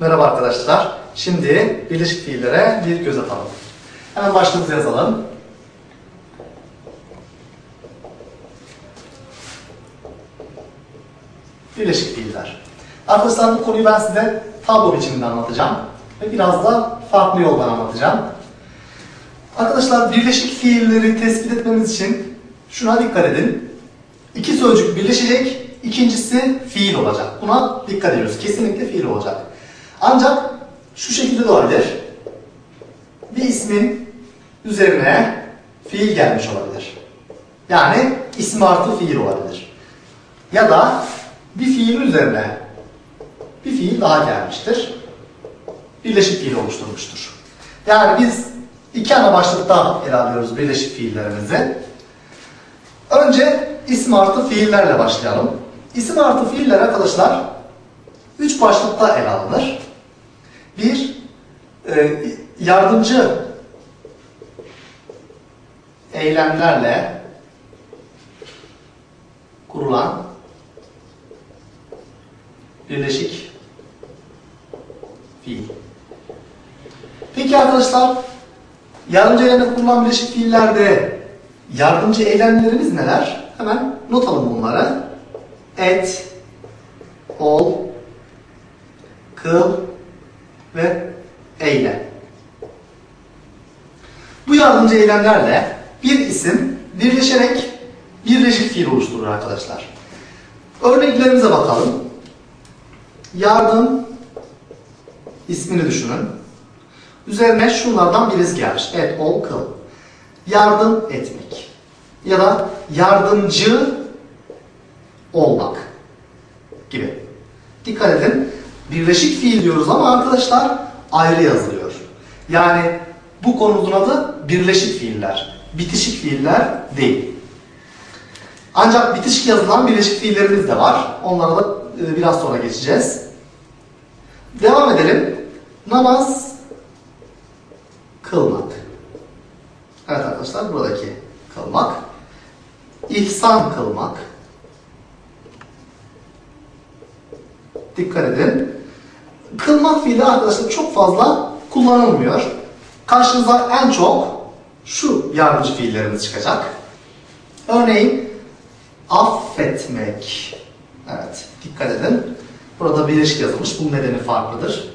Merhaba arkadaşlar. Şimdi birleşik fiillere bir göz atalım. Hemen başlığımızı yazalım. Birleşik fiiller. Arkadaşlar bu konuyu ben size tablo biçiminde anlatacağım. Ve biraz da farklı yoldan anlatacağım. Arkadaşlar birleşik fiilleri tespit etmemiz için şuna dikkat edin. İki sözcük birleşecek, ikincisi fiil olacak. Buna dikkat ediyoruz. Kesinlikle fiil olacak. Ancak şu şekilde de olabilir. Bir ismin üzerine fiil gelmiş olabilir. Yani isim artı fiil olabilir. Ya da bir fiil üzerine bir fiil daha gelmiştir. Birleşik fiil oluşturmuştur. Yani biz iki ana başlıkta ele alıyoruz birleşik fiillerimizi. Önce isim artı fiillerle başlayalım. İsim artı fiiller arkadaşlar üç başlıkta ele alınır. Bir, e, yardımcı eylemlerle kurulan birleşik fiil. Peki arkadaşlar, yardımcı eylemle kurulan birleşik fiillerde yardımcı eylemlerimiz neler? Hemen not alın bunları. Et, ol, kıl ve eyle. Bu yardımcı eylemlerle bir isim birleşerek birleşik fiil oluşturur arkadaşlar. Örneklerimize bakalım. Yardım ismini düşünün. Üzerine şunlardan birisi gelmiş. Et, ol, kıl. Yardım etmek. Ya da yardımcı olmak gibi. Dikkat edin. Birleşik fiil diyoruz ama arkadaşlar ayrı yazılıyor. Yani bu konumuzun adı birleşik fiiller. Bitişik fiiller değil. Ancak bitişik yazılan birleşik fiillerimiz de var. Onlara da e, biraz sonra geçeceğiz. Devam edelim. Namaz kılmak. Evet arkadaşlar buradaki kılmak. İhsan kılmak. Dikkat edin. Kılmak fiili arkadaşlar çok fazla kullanılmıyor. Karşınıza en çok şu yardımcı fiillerimiz çıkacak. Örneğin affetmek. Evet, dikkat edin. Burada birleşik yazılmış. Bunun nedeni farklıdır.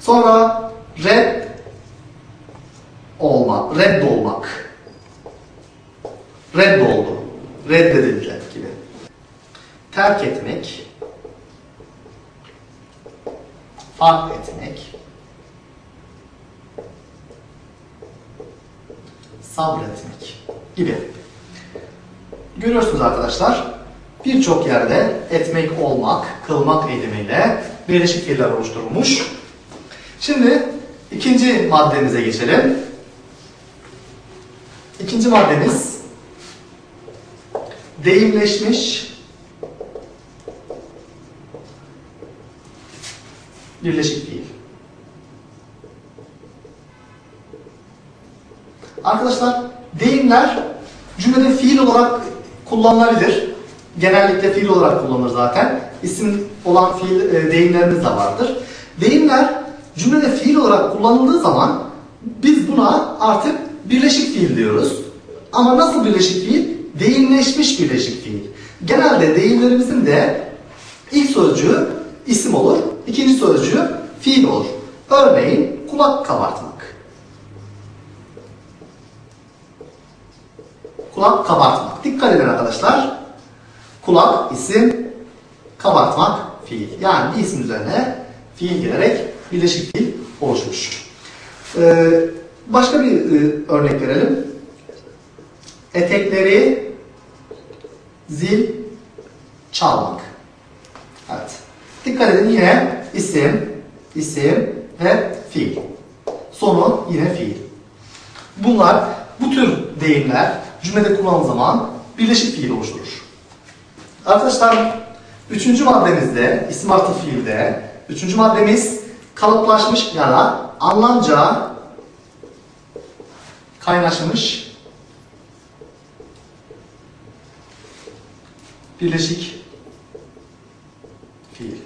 Sonra red olmak, reddolmak. Reddoldu. Reddedildi gibi. Terk etmek. Fark etmek. Sabretmek gibi. Görüyorsunuz arkadaşlar. Birçok yerde etmek, olmak, kılmak eylemiyle birleşik fiiller oluşturulmuş. Şimdi ikinci maddemize geçelim. İkinci maddemiz deyimleşmiş birleşik fiil. Arkadaşlar deyimler cümlede fiil olarak kullanılabilir. Genellikle fiil olarak kullanılır zaten. İsim olan fiil e, deyimlerimiz de vardır. Deyimler cümlede fiil olarak kullanıldığı zaman biz buna artık birleşik fiil diyoruz. Ama nasıl birleşik fiil? Deyimleşmiş birleşik fiil. Genelde deyimlerimizin de ilk sözcüğü isim olur, ikinci sözcüğü fiil olur. Örneğin kulak kabartmak. Kulak kabartmak. Dikkat edin arkadaşlar. Kulak isim, kabartmak fiil. Yani bir isim üzerine fiil gelerek birleşik fiil oluşmuş. Ee, başka bir e, örnek verelim. Etekleri zil çalmak. Evet. Dikkat edin yine isim, isim ve fiil. Sonu yine fiil. Bunlar bu tür deyimler cümlede kullanılan zaman birleşik fiil oluşturur. Arkadaşlar üçüncü maddemizde isim artı fiilde üçüncü maddemiz kalıplaşmış ya da anlamca kaynaşmış birleşik fiil.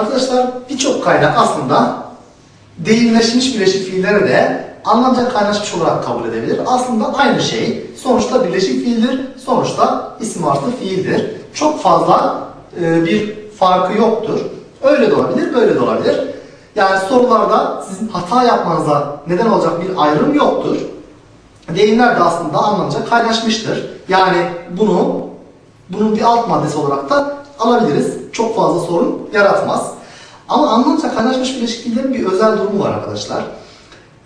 Arkadaşlar birçok kaynak aslında deyimleşmiş birleşik fiilleri de anlamca kaynaşmış olarak kabul edebilir. Aslında aynı şey. Sonuçta birleşik fiildir. Sonuçta isim artı fiildir. Çok fazla e, bir farkı yoktur. Öyle de olabilir, böyle de olabilir. Yani sorularda sizin hata yapmanıza neden olacak bir ayrım yoktur. Deyimler de aslında anlamca kaynaşmıştır. Yani bunu bunun bir alt maddesi olarak da alabiliriz. Çok fazla sorun yaratmaz. Ama anlamca kaynaşmış bileşik fiillerin bir özel durumu var arkadaşlar.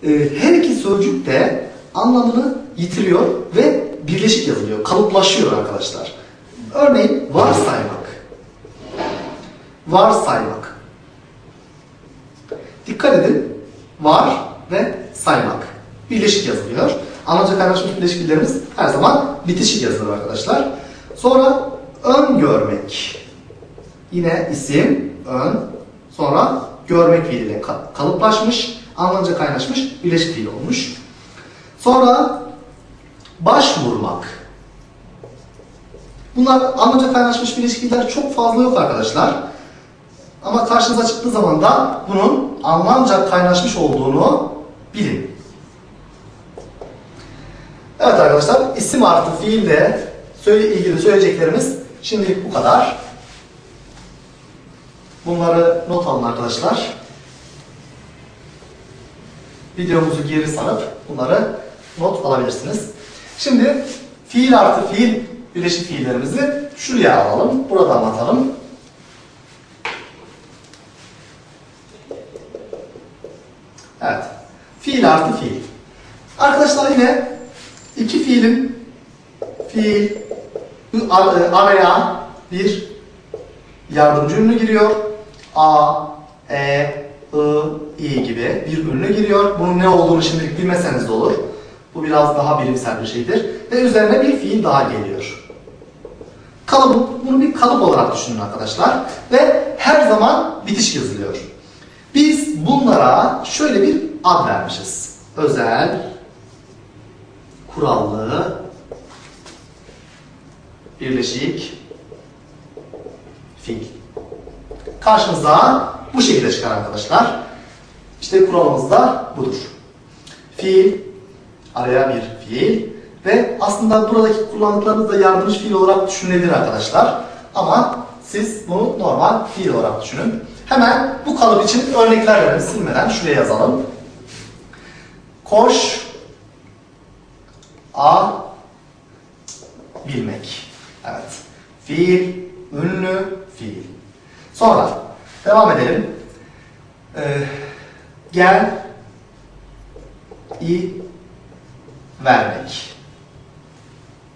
Ee, her iki sözcük de anlamını yitiriyor ve birleşik yazılıyor, kalıplaşıyor arkadaşlar. Örneğin varsaymak. Varsaymak. Dikkat edin. Var ve saymak. Birleşik yazılıyor. Anlamca kaynaşmış bileşik fiillerimiz her zaman bitişik yazılır arkadaşlar. Sonra öngörmek. Yine isim, ön, sonra görmek fiiliyle ka- kalıplaşmış, anlamca kaynaşmış, birleşik fiil olmuş. Sonra başvurmak. Bunlar anlamca kaynaşmış birleşik fiiller çok fazla yok arkadaşlar. Ama karşınıza çıktığı zaman da bunun anlamca kaynaşmış olduğunu bilin. Evet arkadaşlar isim artı fiille ilgili söyleyeceklerimiz şimdilik bu kadar. Bunları not alın arkadaşlar. Videomuzu geri sarıp bunları not alabilirsiniz. Şimdi fiil artı fiil birleşik fiillerimizi şuraya alalım. Burada anlatalım. Evet. Fiil artı fiil. Arkadaşlar yine iki fiilin fiil e, araya bir yardımcı ünlü giriyor. A, E, I, I gibi bir ünlü giriyor. Bunun ne olduğunu şimdilik bilmeseniz de olur. Bu biraz daha bilimsel bir şeydir. Ve üzerine bir fiil daha geliyor. Kalıbı, bunu bir kalıp olarak düşünün arkadaşlar. Ve her zaman bitiş yazılıyor. Biz bunlara şöyle bir ad vermişiz. Özel, kurallı, birleşik, fiil. Karşımıza bu şekilde çıkar arkadaşlar. İşte kuralımız da budur. Fiil, araya bir fiil ve aslında buradaki kullandıklarımız da yardımcı fiil olarak düşünülebilir arkadaşlar. Ama siz bunu normal fiil olarak düşünün. Hemen bu kalıp için örnekler silmeden şuraya yazalım. Koş, a, bilmek. Evet. Fiil, ünlü, fiil. Sonra devam edelim. Ee, gel, i, vermek.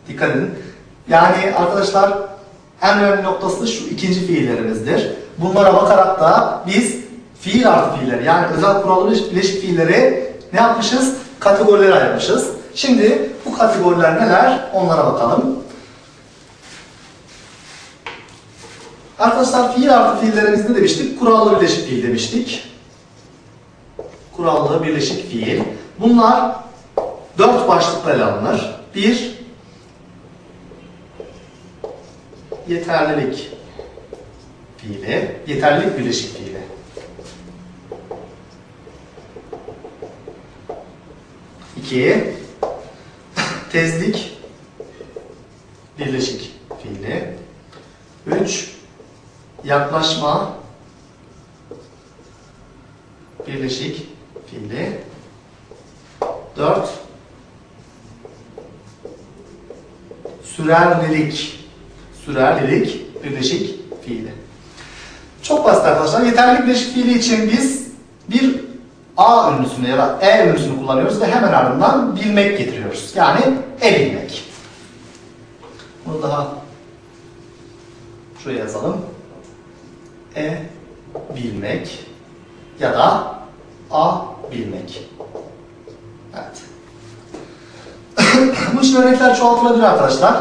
Dikkat edin. Yani arkadaşlar en önemli noktası şu ikinci fiillerimizdir. Bunlara bakarak da biz fiil artı fiilleri yani özel kurallı bileşik fiilleri ne yapmışız? Kategorilere ayırmışız. Şimdi bu kategoriler neler? Onlara bakalım. Arkadaşlar fiil artı fiillerimizde demiştik? Kurallı birleşik fiil demiştik. Kurallı birleşik fiil. Bunlar dört başlıkla ele alınır. Bir, yeterlilik fiili, yeterlilik birleşik fiili. İki, tezlik birleşik fiili. Üç, yaklaşma birleşik fiili. Dört, sürerlilik sürerlilik birleşik fiili. Çok basit arkadaşlar. Yeterlilik birleşik fiili için biz bir A ünlüsünü ya da E ünlüsünü kullanıyoruz ve hemen ardından bilmek getiriyoruz. Yani e bilmek. Bunu daha şuraya yazalım. E bilmek ya da A bilmek. Evet. Bu için örnekler çoğaltılabilir arkadaşlar.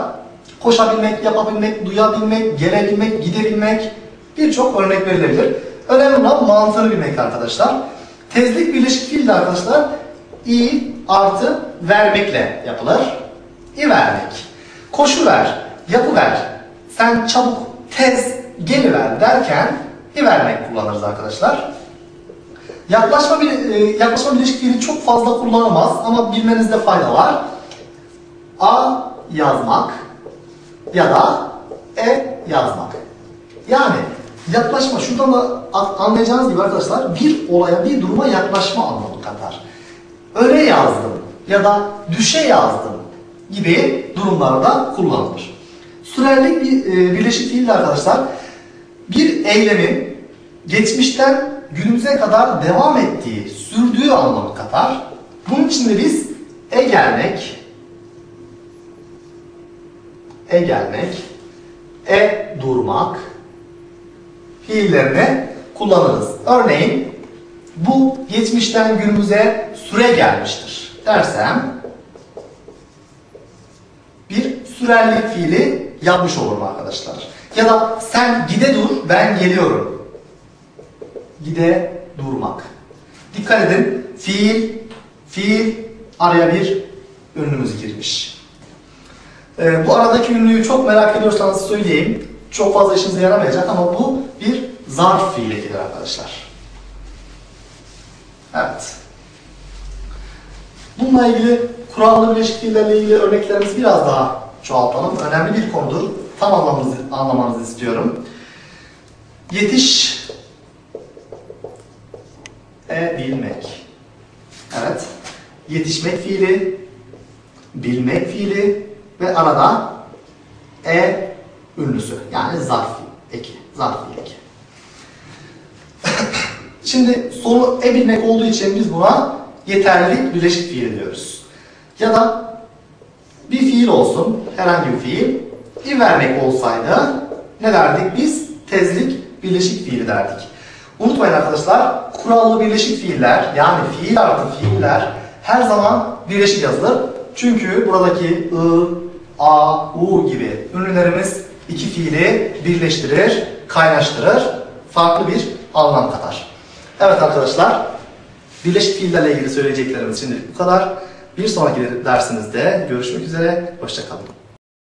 Koşabilmek, yapabilmek, duyabilmek, gelebilmek, gidebilmek birçok örnek verilebilir. Önemli olan mantığını bilmek arkadaşlar. Tezlik birleşik fiil arkadaşlar i artı vermekle yapılır. İ vermek. Koşu ver, yapı ver. Sen çabuk, tez, geliver derken i vermek kullanırız arkadaşlar. Yaklaşma, bir, e, yaklaşma birleşik fiili çok fazla kullanılmaz ama bilmenizde fayda var. A yazmak ya da e yazmak. Yani yaklaşma, şuradan da anlayacağınız gibi arkadaşlar bir olaya, bir duruma yaklaşma anlamı katar. Öne yazdım ya da düşe yazdım gibi durumlarda kullanılır. Sürerlik bir e, birleşik fiil arkadaşlar bir eylemin geçmişten günümüze kadar devam ettiği, sürdüğü anlamı katar. Bunun için de biz e gelmek, e gelmek, e durmak fiillerini kullanırız. Örneğin bu geçmişten günümüze süre gelmiştir dersem bir sürerlik fiili yapmış olurum arkadaşlar. Ya da sen gide dur ben geliyorum. Gide durmak. Dikkat edin fiil, fiil araya bir ünlümüz girmiş. Ee, bu aradaki ünlüyü çok merak ediyorsanız söyleyeyim. Çok fazla işinize yaramayacak ama bu bir zarf fiilidir arkadaşlar. Evet. Bununla ilgili kurallı bileşik fiillerle ilgili örneklerimizi biraz daha çoğaltalım. Önemli bir konudur. Tam anlamanızı, anlamanızı istiyorum. Yetiş e bilmek. Evet. Yetişmek fiili, bilmek fiili ve arada e ünlüsü. Yani zarf eki. Zarf eki. Şimdi sonu e bilmek olduğu için biz buna yeterlilik birleşik fiil diyoruz. Ya da bir fiil olsun, herhangi bir fiil. Vermek olsaydı ne derdik biz? Tezlik birleşik fiili derdik. Unutmayın arkadaşlar, kurallı birleşik fiiller yani fiil artı fiiller her zaman birleşik yazılır. Çünkü buradaki i, a, u gibi ünlülerimiz iki fiili birleştirir, kaynaştırır, farklı bir anlam katar. Evet arkadaşlar, birleşik fiillerle ilgili söyleyeceklerimiz şimdilik bu kadar. Bir sonraki dersimizde görüşmek üzere, hoşçakalın.